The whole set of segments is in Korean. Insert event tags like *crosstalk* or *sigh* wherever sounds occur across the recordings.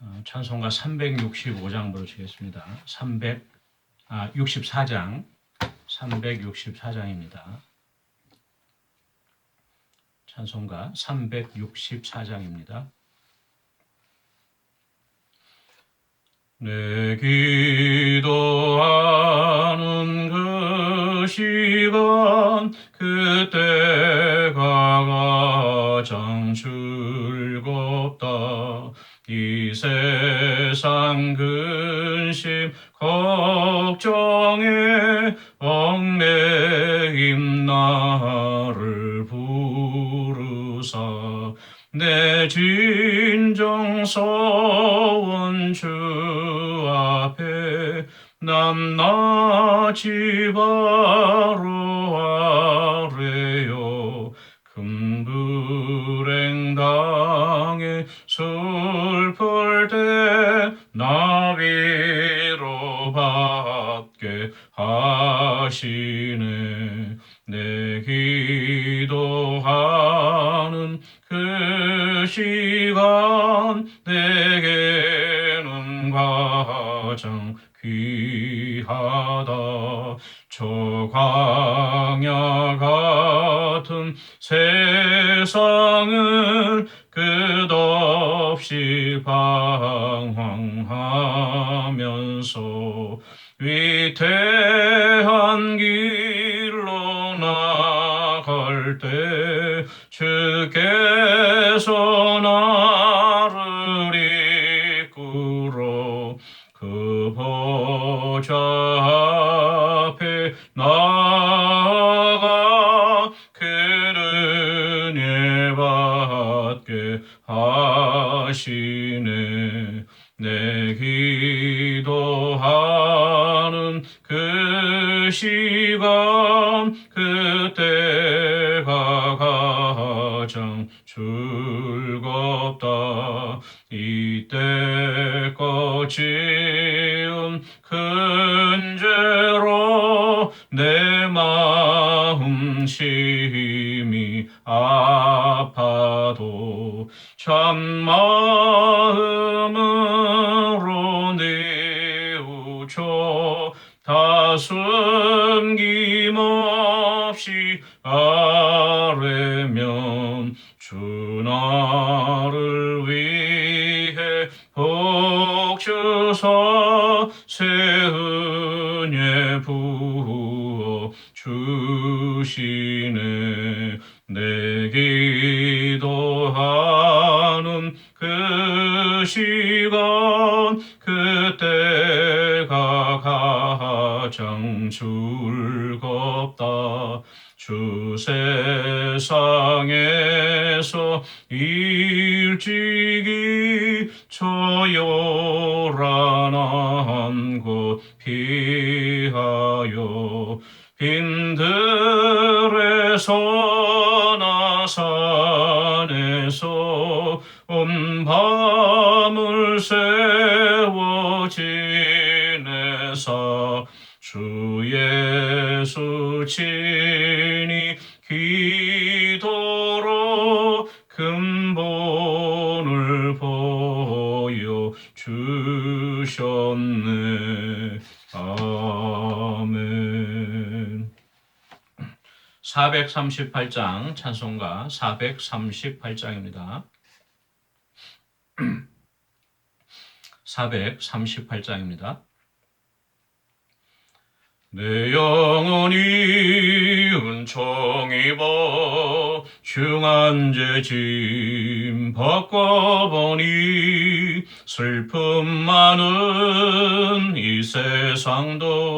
어, 찬송가 365장 부르시겠습니다. 300, 아, 64장, 364장입니다. 찬송가 364장입니다. 내 기도하는 그 시간 그때가 가장 세상 근심 걱정에 얽매임 나를 부르사 내 진정 서원 주 앞에 남나 지 바 하시네. 내 기도하는 그 시간 내게는 가장 귀하다. 저 광야 같은 세상을 예 받게 하시네. 내 기도하는 그 시간 그때가 가장 즐겁다. 이때껏 지은 큰 죄로 내 마음 심히 아파도 참 마음으로 내우쳐 다 숨김없이 아뢰면 주 나를 위해 복 주사 새 세상에서 일찍이 저 요란한 곳 피하여 빈들에서 나 산에서 온 밤을 세워 지내사 주 예수 친 438장 찬송가 438장입니다. 438장입니다. *clears throat* 내 영혼이 은총 입어 흉한 죄짐 바꿔보니 슬픔 많은 이 세상도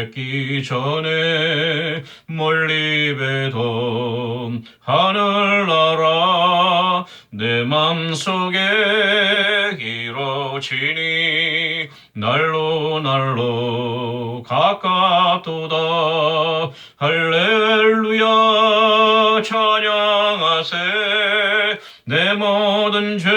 뵙기 전에 멀리 뵈던 하늘나라 내 맘속에 이뤄지니 날로 날로 가깝도다. 할렐루야 찬양하세. 내 모든 죄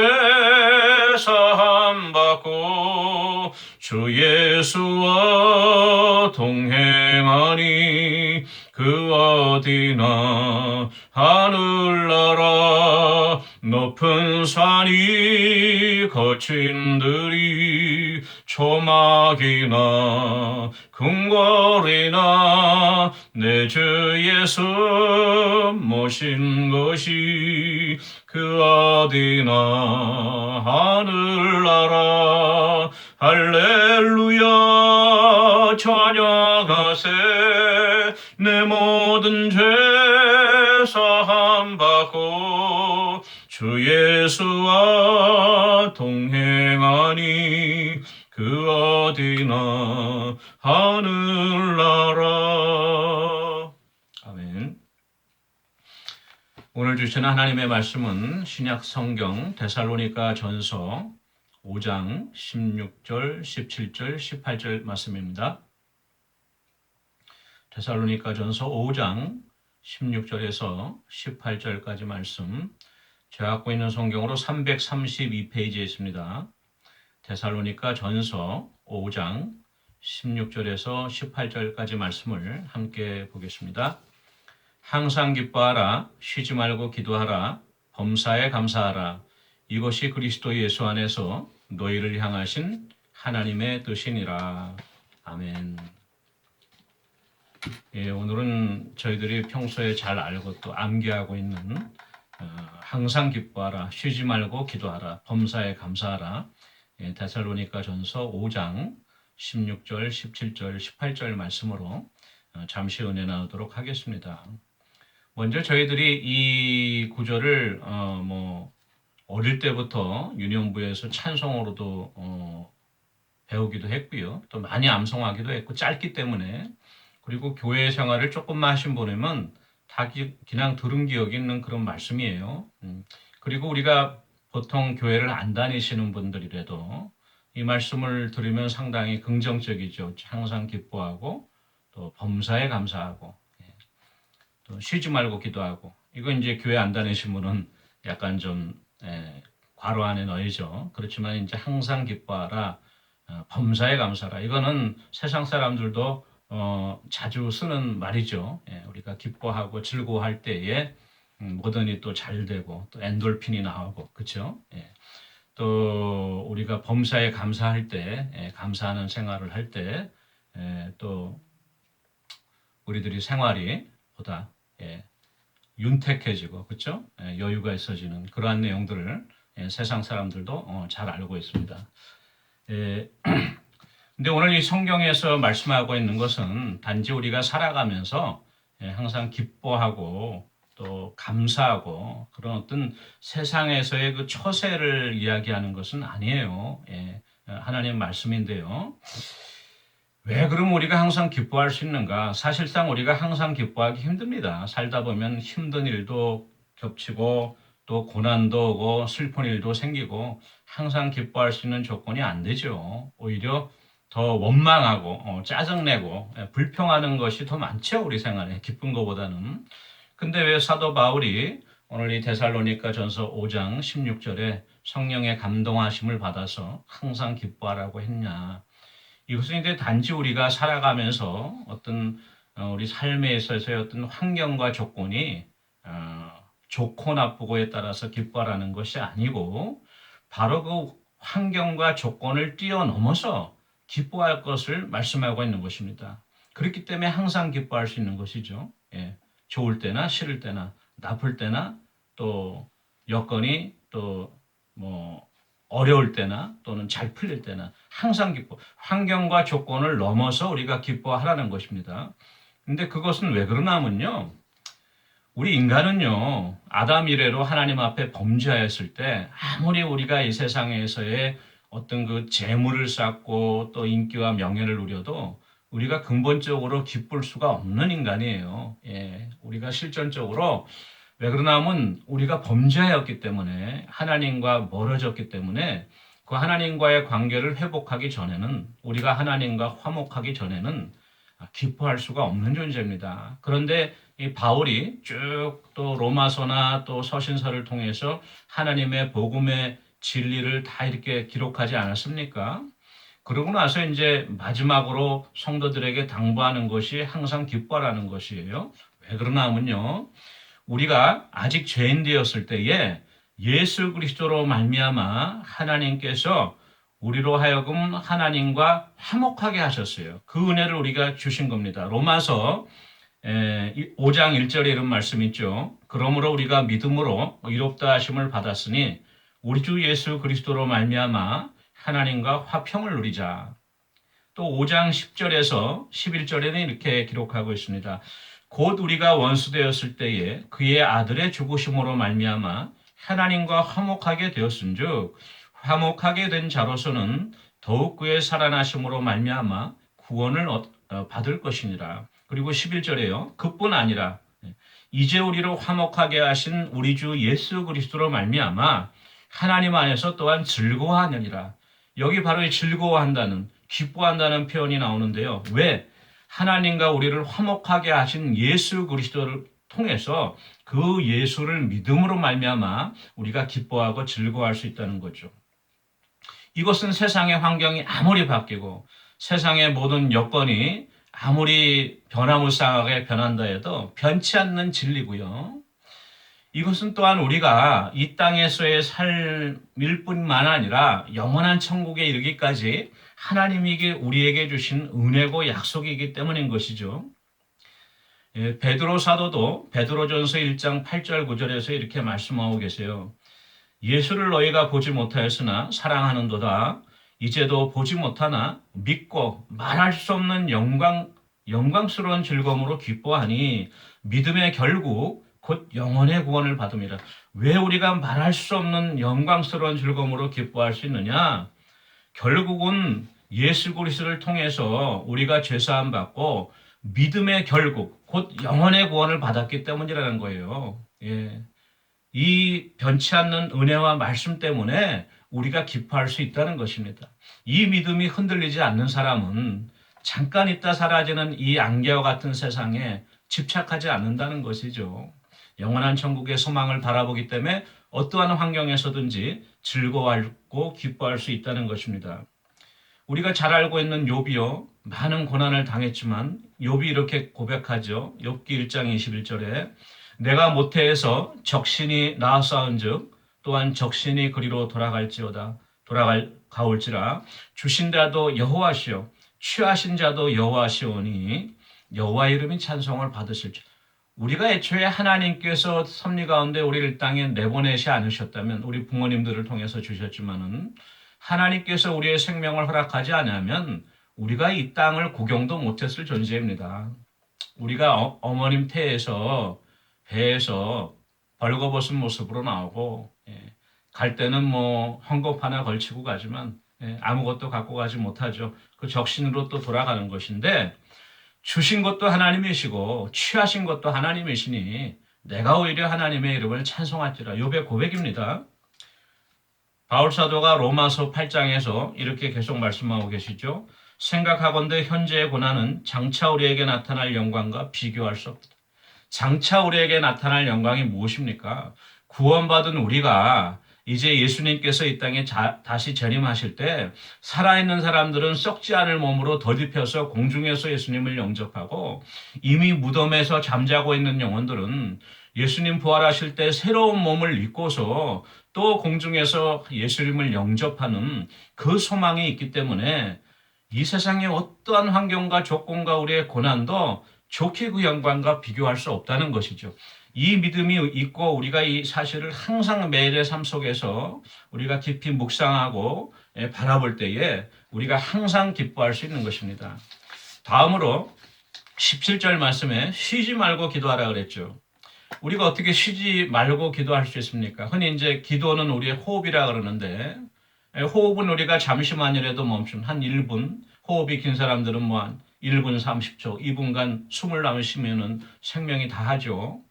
사함 받고 주 예수와 동행하니 그 어디나 하늘나라 높은 산이 거친 들이 초막이나 궁궐이나 내 주 예수 모신 것이 그 어디나 하늘나라. 할렐루야 찬양하세. 내 모든 죄 사함 받고 주 예수와 동행하니 그 어디나 하늘나라. 아멘. 오늘 주시는 하나님의 말씀은 신약 성경 데살로니가 전서 5장 16절, 17절, 18절 말씀입니다. 데살로니가 전서 5장 16절에서 18절까지 말씀 제가 갖고 있는 성경으로 332페이지에 있습니다. 데살로니가 전서 5장 16절에서 18절까지 말씀을 함께 보겠습니다. 항상 기뻐하라 쉬지 말고 기도하라 범사에 감사하라 이것이 그리스도 예수 안에서 너희를 향하신 하나님의 뜻이니라. 아멘. 예, 오늘은 저희들이 평소에 잘 알고 또 암기하고 있는 어, 항상 기뻐하라, 쉬지 말고 기도하라, 범사에 감사하라. 예, 데살로니가 전서 5장 16절, 17절, 18절 말씀으로 어, 잠시 은혜 나누도록 하겠습니다. 먼저 저희들이 이 구절을 어, 뭐 어릴 때부터 유년부에서 찬송으로도 어, 배우기도 했고요. 또 많이 암송하기도 했고 짧기 때문에 그리고 교회 생활을 조금만 하신 분이면 다 기, 그냥 들은 기억이 있는 그런 말씀이에요. 음, 그리고 우리가 보통 교회를 안 다니시는 분들이라도 이 말씀을 들으면 상당히 긍정적이죠. 항상 기뻐하고 또 범사에 감사하고 예. 또 쉬지 말고 기도하고 이거 이제 교회 안 다니신 분은 약간 좀 예, 괄호 안에 넣이죠. 그렇지만 이제 항상 기뻐하라, 어, 범사에 감사라. 이거는 세상 사람들도 어, 자주 쓰는 말이죠. 예, 우리가 기뻐하고 즐거워할 때에 음, 모든 일이 또 잘 되고 또 엔돌핀이 나오고 그렇죠. 예. 또 우리가 범사에 감사할 때, 예, 감사하는 생활을 할 때, 예, 또 우리들이 생활이 보다 예, 윤택해지고 그렇죠? 예, 여유가 있어지는 그러한 내용들을 예, 세상 사람들도 어, 잘 알고 있습니다. 예, *clears throat* 근데 오늘 이 성경에서 말씀하고 있는 것은 단지 우리가 살아가면서 예, 항상 기뻐하고 또 감사하고 그런 어떤 세상에서의 그 처세를 이야기하는 것은 아니에요. 예, 하나님 말씀인데요. 왜 그럼 우리가 항상 기뻐할 수 있는가? 사실상 우리가 항상 기뻐하기 힘듭니다. 살다 보면 힘든 일도 겹치고 또 고난도 오고 슬픈 일도 생기고 항상 기뻐할 수 있는 조건이 안 되죠. 오히려 더 원망하고 어, 짜증내고 예, 불평하는 것이 더 많죠. 우리 생활에 기쁜 것보다는. 근데 왜 사도 바울이 오늘 이 데살로니가 전서 5장 16절에 성령의 감동하심을 받아서 항상 기뻐하라고 했냐? 이것은 이제 단지 우리가 살아가면서 어떤 어, 우리 삶에 있어서의 어떤 환경과 조건이 어, 좋고 나쁘고에 따라서 기뻐하라는 것이 아니고 바로 그 환경과 조건을 뛰어넘어서 기뻐할 것을 말씀하고 있는 것입니다. 그렇기 때문에 항상 기뻐할 수 있는 것이죠. 예, 좋을 때나 싫을 때나 나쁠 때나 또 여건이 또 뭐 어려울 때나 또는 잘 풀릴 때나 항상 기뻐. 환경과 조건을 넘어서 우리가 기뻐하라는 것입니다. 근데 그것은 왜 그러냐면요. 우리 인간은요, 아담 이래로 하나님 앞에 범죄하였을 때 아무리 우리가 이 세상에서의 어떤 그 재물을 쌓고 또 인기와 명예를 누려도 우리가 근본적으로 기쁠 수가 없는 인간이에요. 예, 우리가 실전적으로 왜 그러냐면 우리가 범죄하였기 때문에 하나님과 멀어졌기 때문에 그 하나님과의 관계를 회복하기 전에는 우리가 하나님과 화목하기 전에는 기뻐할 수가 없는 존재입니다. 그런데 이 바울이 쭉 또 로마서나 또 서신서를 통해서 하나님의 복음의 진리를 다 이렇게 기록하지 않았습니까? 그러고 나서 이제 마지막으로 성도들에게 당부하는 것이 항상 기뻐라는 것이에요. 왜 그러나 하면요. 우리가 아직 죄인 되었을 때에 예수 그리스도로 말미암아 하나님께서 우리로 하여금 하나님과 화목하게 하셨어요. 그 은혜를 우리가 주신 겁니다. 로마서 5장 1절에 이런 말씀 있죠. 그러므로 우리가 믿음으로 이롭다 하심을 받았으니 우리 주 예수 그리스도로 말미암아 하나님과 화평을 누리자. 또 5장 10절에서 11절에는 이렇게 기록하고 있습니다. 곧 우리가 원수되었을 때에 그의 아들의 죽으심으로 말미암아 하나님과 화목하게 되었은즉 화목하게 된 자로서는 더욱 그의 살아나심으로 말미암아 구원을 어, 받을 것이니라. 그리고 11절에요. 그뿐 아니라 이제 우리를 화목하게 하신 우리 주 예수 그리스도로 말미암아 하나님 안에서 또한 즐거워하느니라. 여기 바로 이 즐거워한다는 기뻐한다는 표현이 나오는데요. 왜 하나님과 우리를 화목하게 하신 예수 그리스도를 통해서 그 예수를 믿음으로 말미암아 우리가 기뻐하고 즐거워할 수 있다는 거죠. 이것은 세상의 환경이 아무리 바뀌고 세상의 모든 여건이 아무리 변화무쌍하게 변한다 해도 변치 않는 진리고요. 이것은 또한 우리가 이 땅에서의 삶일 뿐만 아니라 영원한 천국에 이르기까지 하나님이 우리에게 주신 은혜고 약속이기 때문인 것이죠. 예, 베드로 사도도 베드로전서 1장 8절 9절에서 이렇게 말씀하고 계세요. 예수를 너희가 보지 못하였으나 사랑하는도다. 이제도 보지 못하나 믿고 말할 수 없는 영광 영광스러운 즐거움으로 기뻐하니 믿음의 결국 곧 영혼의 구원을 받음이라. 왜 우리가 말할 수 없는 영광스러운 즐거움으로 기뻐할 수 있느냐? 결국은 예수 그리스도를 통해서 우리가 죄 사함 받고 믿음의 결국 곧 영혼의 구원을 받았기 때문이라는 거예요. 예. 이 변치 않는 은혜와 말씀 때문에 우리가 기뻐할 수 있다는 것입니다. 이 믿음이 흔들리지 않는 사람은 잠깐 있다 사라지는 이 안개와 같은 세상에 집착하지 않는다는 것이죠. 영원한 천국의 소망을 바라보기 때문에 어떠한 환경에서든지 즐거워하고 기뻐할 수 있다는 것입니다. 우리가 잘 알고 있는 욥이요 많은 고난을 당했지만 욥이 이렇게 고백하죠. 욥기 1장 21절에 내가 모태에서 적신이 나아싸운즉 또한 적신이 그리로 돌아갈지어다 돌아갈 가올지라 주신다도 여호와시요 취하신 자도 여호와시오니 여호와 이름이 찬송을 받으실지 우리가 애초에 하나님께서 섭리 가운데 우리를 땅에 내보내지 않으셨다면 우리 부모님들을 통해서 주셨지만은 하나님께서 우리의 생명을 허락하지 않으면 우리가 이 땅을 구경도 못했을 존재입니다. 우리가 어, 어머님 태에서 배에서 벌거벗은 모습으로 나오고 예, 갈 때는 뭐 헝겊 하나 걸치고 가지만 예, 아무것도 갖고 가지 못하죠. 그 적신으로 또 돌아가는 것인데 주신 것도 하나님이시고 취하신 것도 하나님이시니 내가 오히려 하나님의 이름을 찬송할지라 요배 고백입니다. 바울 사도가 로마서 8장에서 이렇게 계속 말씀하고 계시죠. 생각하건대 현재의 고난은 장차 우리에게 나타날 영광과 비교할 수 없다. 장차 우리에게 나타날 영광이 무엇입니까? 구원받은 우리가 이제 예수님께서 이 땅에 자, 다시 재림하실 때 살아있는 사람들은 썩지 않을 몸으로 덧입혀서 공중에서 예수님을 영접하고 이미 무덤에서 잠자고 있는 영혼들은 예수님 부활하실 때 새로운 몸을 입고서 또 공중에서 예수님을 영접하는 그 소망이 있기 때문에 이 세상의 어떠한 환경과 조건과 우리의 고난도 좋게 그 영광과 비교할 수 없다는 것이죠. 이 믿음이 있고 우리가 이 사실을 항상 매일의 삶 속에서 우리가 깊이 묵상하고 예, 바라볼 때에 우리가 항상 기뻐할 수 있는 것입니다. 다음으로 17절 말씀에 쉬지 말고 기도하라 그랬죠. 우리가 어떻게 쉬지 말고 기도할 수 있습니까? 흔히 이제 기도는 우리의 호흡이라 그러는데 예, 호흡은 우리가 잠시만이라도 멈춘 한 1분, 호흡이 긴 사람들은 뭐 한 1분 30초, 2분간 숨을 남으시면은 생명이 다 하죠.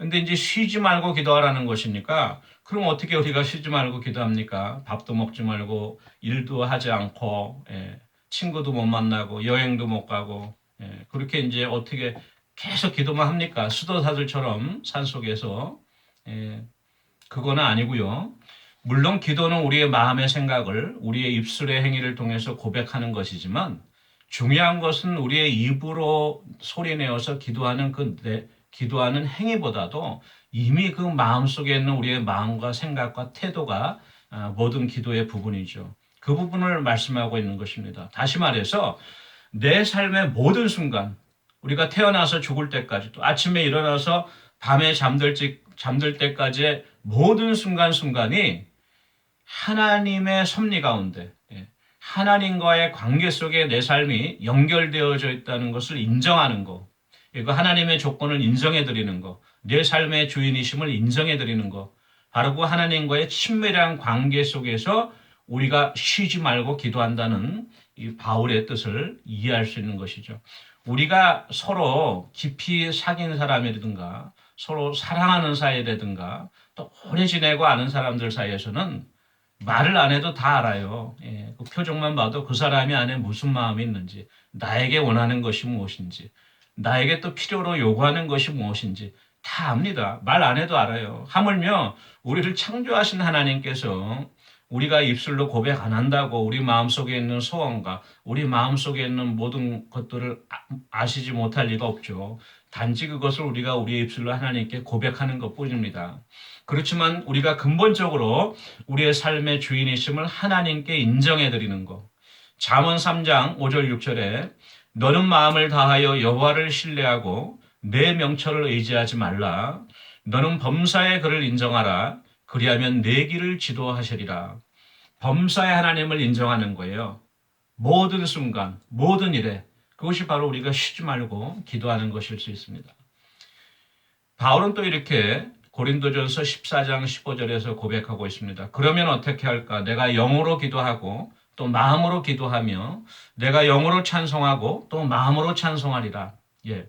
근데 이제 쉬지 말고 기도하라는 것이니까 그럼 어떻게 우리가 쉬지 말고 기도합니까? 밥도 먹지 말고 일도 하지 않고 예, 친구도 못 만나고 여행도 못 가고 예, 그렇게 이제 어떻게 계속 기도만 합니까? 수도사들처럼 산 속에서 예, 그거는 아니고요. 물론 기도는 우리의 마음의 생각을 우리의 입술의 행위를 통해서 고백하는 것이지만 중요한 것은 우리의 입으로 소리내어서 기도하는 그 내, 기도하는 행위보다도 이미 그 마음 속에 있는 우리의 마음과 생각과 태도가 아, 모든 기도의 부분이죠. 그 부분을 말씀하고 있는 것입니다. 다시 말해서 내 삶의 모든 순간 우리가 태어나서 죽을 때까지 또 아침에 일어나서 밤에 잠들, 지- 잠들 때까지의 모든 순간순간이 하나님의 섭리 가운데 예, 하나님과의 관계 속에 내 삶이 연결되어져 있다는 것을 인정하는 거. 이거 하나님의 조건을 인정해 드리는 거. 내 삶의 주인이심을 인정해 드리는 거. 바로 그 하나님과의 친밀한 관계 속에서 우리가 쉬지 말고 기도한다는 이 바울의 뜻을 이해할 수 있는 것이죠. 우리가 서로 깊이 사귄 사람이라든가 서로 사랑하는 사이라든가 또 오래 지내고 아는 사람들 사이에서는 말을 안 해도 다 알아요. 예, 그 표정만 봐도 그 사람이 안에 무슨 마음이 있는지, 나에게 원하는 것이 무엇인지, 나에게 또 필요로 요구하는 것이 무엇인지 다 압니다. 말 안 해도 알아요. 하물며 우리를 창조하신 하나님께서 우리가 입술로 고백 안 한다고 우리 마음속에 있는 소원과 우리 마음속에 있는 모든 것들을 아- 아시지 못할 리가 없죠. 단지 그것을 우리가 우리의 입술로 하나님께 고백하는 것 뿐입니다. 그렇지만 우리가 근본적으로 우리의 삶의 주인이심을 하나님께 인정해 드리는 것. 잠언 3장 5절 6절에 너는 마음을 다하여 여호와를 신뢰하고 내 명철을 의지하지 말라. 너는 범사의 그를 인정하라. 그리하면 내 길을 지도하시리라. 범사의 하나님을 인정하는 거예요. 모든 순간, 모든 일에 그것이 바로 우리가 쉬지 말고 기도하는 것일 수 있습니다. 바울은 또 이렇게 고린도전서 14장 15절에서 고백하고 있습니다. 그러면 어떻게 할까? 내가 영으로 기도하고 또 마음으로 기도하며 내가 영으로 찬송하고 또 마음으로 찬송하리라. 예.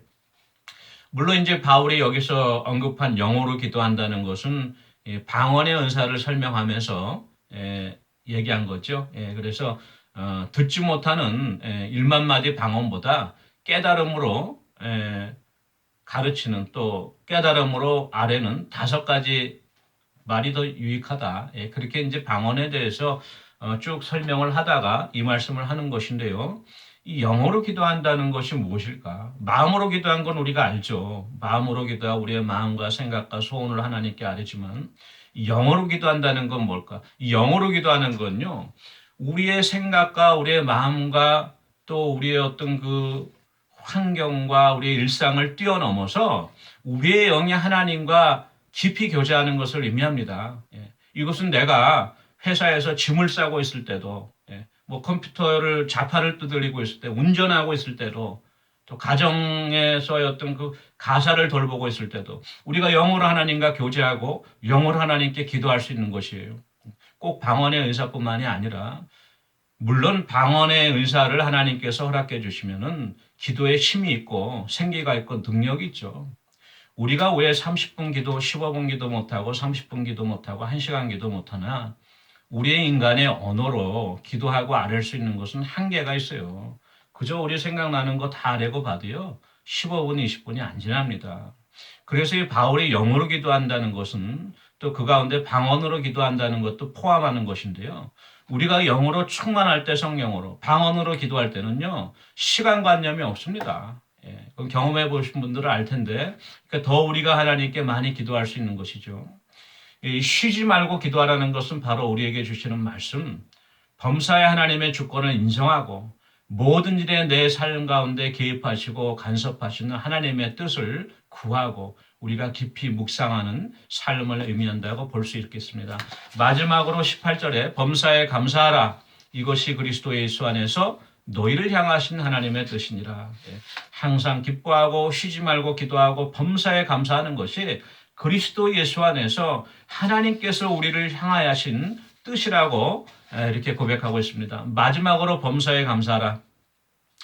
물론 이제 바울이 여기서 언급한 영어로 기도한다는 것은 이 방언의 은사를 설명하면서 예, 얘기한 거죠. 예, 그래서 어, 듣지 못하는 예, 1만 마디 방언보다 깨달음으로 예, 가르치는 또 깨달음으로 아래는 다섯 가지 말이 더 유익하다. 예, 그렇게 이제 방언에 대해서 어, 쭉 설명을 하다가 이 말씀을 하는 것인데요. 이 영어로 기도한다는 것이 무엇일까? 마음으로 기도한 건 우리가 알죠. 마음으로 기도하 우리의 마음과 생각과 소원을 하나님께 아뢰지만 이 영어로 기도한다는 건 뭘까? 이 영어로 기도하는 건요. 우리의 생각과 우리의 마음과 또 우리의 어떤 그 환경과 우리의 일상을 뛰어넘어서 우리의 영이 하나님과 깊이 교제하는 것을 의미합니다. 예. 이것은 내가 회사에서 짐을 싸고 있을 때도 예. 뭐 컴퓨터를 자파를 두드리고 있을 때, 운전하고 있을 때도, 또 가정에서의 어떤 그 가사를 돌보고 있을 때도 우리가 영어로 하나님과 교제하고 영어로 하나님께 기도할 수 있는 것이에요. 꼭 방언의 의사뿐만이 아니라 물론 방언의 의사를 하나님께서 허락해 주시면은 기도에 힘이 있고 생기가 있고 능력이 있죠. 우리가 왜 30분 기도, 15분 기도 못하고 30분 기도 못하고 1시간 기도 못하나 우리의 인간의 언어로 기도하고 아랠 수 있는 것은 한계가 있어요. 그저 우리 생각나는 거 다 아뢰고 봐도요. 15분, 20분이 안 지납니다. 그래서 이 바울이 영어로 기도한다는 것은 또 그 가운데 방언으로 기도한다는 것도 포함하는 것인데요. 우리가 영어로 충만할 때 성령으로, 방언으로 기도할 때는요, 시간 관념이 없습니다. 예, 경험해 보신 분들은 알 텐데, 그러니까 더 우리가 하나님께 많이 기도할 수 있는 것이죠. 이 쉬지 말고 기도하라는 것은 바로 우리에게 주시는 말씀, 범사의 하나님의 주권을 인정하고 모든 일에 내 삶 가운데 개입하시고 간섭하시는 하나님의 뜻을 구하고 우리가 깊이 묵상하는 삶을 의미한다고 볼 수 있겠습니다. 마지막으로 18절에 범사에 감사하라. 이것이 그리스도 예수 안에서 너희를 향하신 하나님의 뜻이니라. 예. 항상 기뻐하고 쉬지 말고 기도하고 범사에 감사하는 것이 그리스도 예수 안에서 하나님께서 우리를 향하여 하신 뜻이라고 에, 이렇게 고백하고 있습니다. 마지막으로 범사에 감사하라.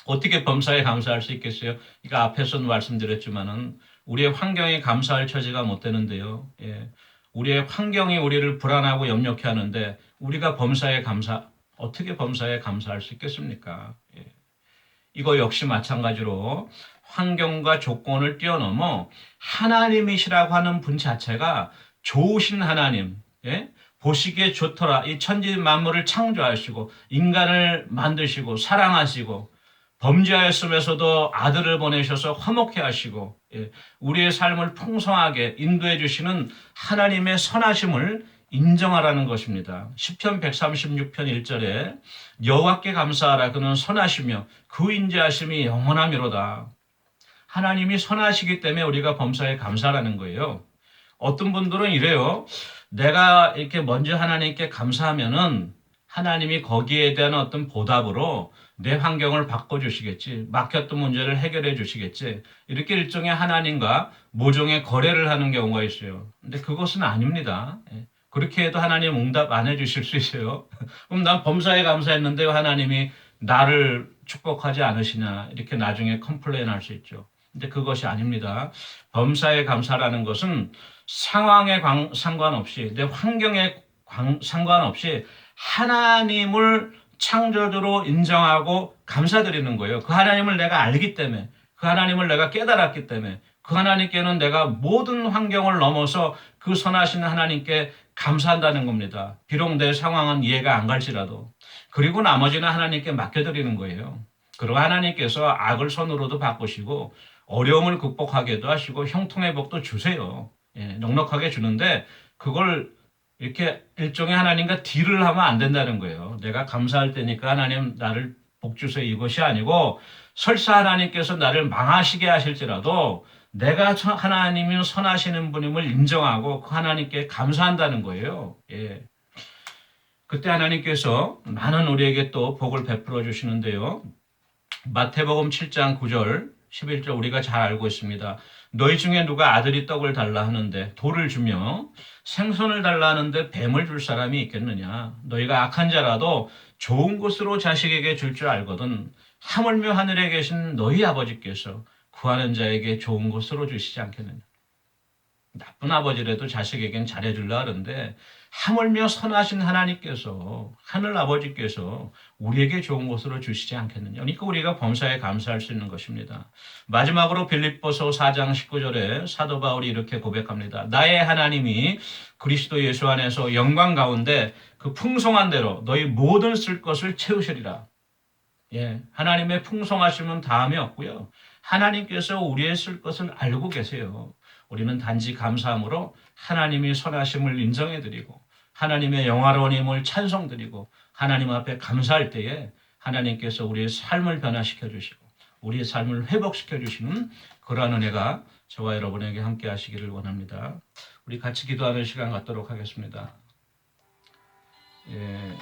어떻게 범사에 감사할 수 있겠어요? 이거 앞에서 말씀드렸지만은 우리의 환경에 감사할 처지가 못 되는데요. 예. 우리의 환경이 우리를 불안하고 염려케 하는데 우리가 범사에 감사 어떻게 범사에 감사할 수 있겠습니까? 예. 이거 역시 마찬가지로 환경과 조건을 뛰어넘어 하나님이시라고 하는 분 자체가 좋으신 하나님, 예? 보시기에 좋더라. 이 천지 만물을 창조하시고 인간을 만드시고 사랑하시고 범죄하였으면서도 아들을 보내셔서 화목해 하시고 예, 우리의 삶을 풍성하게 인도해 주시는 하나님의 선하심을 인정하라는 것입니다. 시편 136편 1절에 여호와께 감사하라 그는 선하시며 그 인자하심이 영원하미로다. 하나님이 선하시기 때문에 우리가 범사에 감사라는 거예요. 어떤 분들은 이래요. 내가 이렇게 먼저 하나님께 감사하면은 하나님이 거기에 대한 어떤 보답으로 내 환경을 바꿔주시겠지. 막혔던 문제를 해결해 주시겠지. 이렇게 일종의 하나님과 모종의 거래를 하는 경우가 있어요. 근데 그것은 아닙니다. 예. 그렇게 해도 하나님 응답 안 해주실 수 있어요. *laughs* 그럼 난 범사에 감사했는데 하나님이 나를 축복하지 않으시냐. 이렇게 나중에 컴플레인 할 수 있죠. 근데 그것이 아닙니다. 범사에 감사라는 것은 상황에 관- 상관없이, 내 환경에 관- 상관없이 하나님을 창조주로 인정하고 감사드리는 거예요. 그 하나님을 내가 알기 때문에, 그 하나님을 내가 깨달았기 때문에, 그 하나님께는 내가 모든 환경을 넘어서 그 선하신 하나님께 감사한다는 겁니다. 비록 내 상황은 이해가 안 갈지라도. 그리고 나머지는 하나님께 맡겨드리는 거예요. 그리고 하나님께서 악을 선으로도 바꾸시고 어려움을 극복하게도 하시고 형통의 복도 주세요. 예, 넉넉하게 주는데 그걸 이렇게 일종의 하나님과 딜을 하면 안 된다는 거예요. 내가 감사할 때니까 하나님 나를 복 주세요 이것이 아니고 설사 하나님께서 나를 망하시게 하실지라도 내가 저- 하나님이 선하시는 분임을 인정하고 그 하나님께 감사한다는 거예요. 예. 그때 하나님께서 많은 우리에게 또 복을 베풀어 주시는데요. 마태복음 7장 9절 11절 우리가 잘 알고 있습니다. 너희 중에 누가 아들이 떡을 달라 하는데 돌을 주며 생선을 달라 하는데 뱀을 줄 사람이 있겠느냐? 너희가 악한 자라도 좋은 것으로 자식에게 줄 줄 알거든. 하물며 하늘에 계신 너희 아버지께서 구하는 자에게 좋은 것으로 주시지 않겠느냐? 나쁜 아버지라도 자식에겐 잘해줄라 하는데 하물며 선하신 하나님께서 하늘 아버지께서 우리에게 좋은 것으로 주시지 않겠느냐. 그러니까 우리가 범사에 감사할 수 있는 것입니다. 마지막으로 빌립보서 4장 19절에 사도 바울이 이렇게 고백합니다. 나의 하나님이 그리스도 예수 안에서 영광 가운데 그 풍성한 대로 너희 모든 쓸 것을 채우시리라. 예, 하나님의 풍성하심은 다음이 없고요. 하나님께서 우리의 쓸 것을 알고 계세요. 우리는 단지 감사함으로 하나님이 선하심을 인정해드리고 하나님의 영화로운 힘을 찬송드리고 하나님 앞에 감사할 때에 하나님께서 우리의 삶을 변화시켜 주시고 우리의 삶을 회복시켜 주시는 그러한 은혜가 저와 여러분에게 함께 하시기를 원합니다. 우리 같이 기도하는 시간 갖도록 하겠습니다. 예,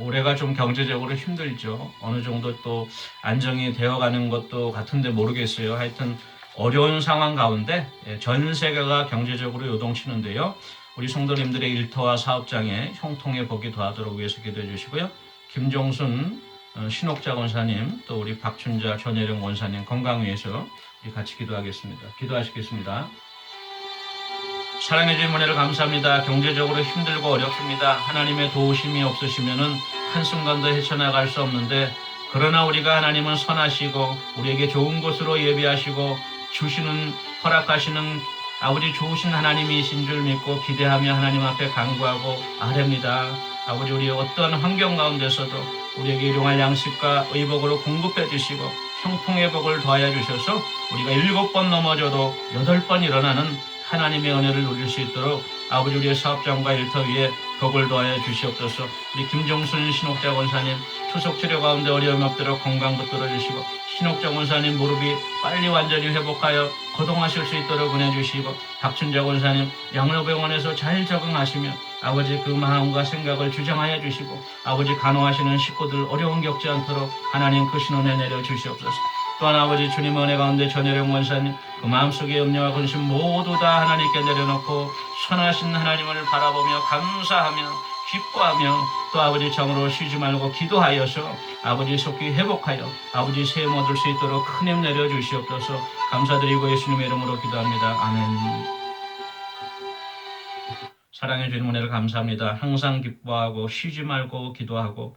올해가 좀 경제적으로 힘들죠. 어느 정도 또 안정이 되어가는 것도 같은데 모르겠어요. 하여튼 어려운 상황 가운데 예, 전 세계가 경제적으로 요동치는데요. 우리 성도님들의 일터와 사업장에 형통의 복이 더하도록 위해서 기도해 주시고요. 김종순 어, 신옥자 원사님 또 우리 박춘자 전혜령 원사님 건강 위해서 같이 기도하겠습니다. 기도하시겠습니다. 사랑해 주신 은혜를 감사합니다. 경제적으로 힘들고 어렵습니다. 하나님의 도우심이 없으시면은 한순간도 헤쳐나갈 수 없는데 그러나 우리가 하나님은 선하시고 우리에게 좋은 곳으로 예비하시고 주시는 허락하시는 아버지 좋으신 하나님이신 줄 믿고 기대하며 하나님 앞에 간구하고 아뢰입니다. 아버지 우리 어떠한 환경 가운데서도 우리에게 일용할 양식과 의복으로 공급해 주시고 형통의 복을 더하여 주셔서 우리가 일곱 번 넘어져도 여덟 번 일어나는 하나님의 은혜를 누릴 수 있도록 아버지 우리의 사업장과 일터 위에 복을 더하여 주시옵소서 우리 김종순 신옥자 원사님 투석 치료 가운데 어려움이 없도록 건강 붙들어 주시고 신옥정 원사님 무릎이 빨리 완전히 회복하여 거동하실 수 있도록 은혜 주시고 박춘자 원사님 양로병원에서 잘 적응하시며 아버지 그 마음과 생각을 주장하여 주시고 아버지 간호하시는 식구들 어려움 겪지 않도록 하나님 그 신원에 내려 주시옵소서. 또한 아버지 주님 은혜 가운데 전혜령 원사님 그 마음속의 염려와 근심 모두 다 하나님께 내려놓고 선하신 하나님을 바라보며 감사하며 기뻐하며 또 아버지 정으로 쉬지 말고 기도하여서 아버지 속히 회복하여 아버지 세움 얻을 수 있도록 큰 힘 내려 주시옵소서 감사드리고 예수님의 이름으로 기도합니다. 아멘. 사랑해 주님 은혜를 감사합니다. 항상 기뻐하고 쉬지 말고 기도하고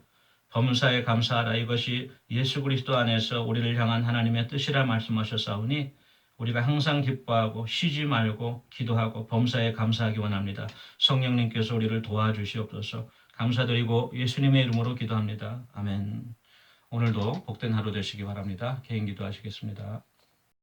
범사에 감사하라 이것이 예수 그리스도 안에서 우리를 향한 하나님의 뜻이라 말씀하셨사오니 우리가 항상 기뻐하고 쉬지 말고 기도하고 범사에 감사하기 원합니다. 성령님께서 우리를 도와주시옵소서. 감사드리고 예수님의 이름으로 기도합니다. 아멘. 오늘도 복된 하루 되시기 바랍니다. 개인 기도하시겠습니다.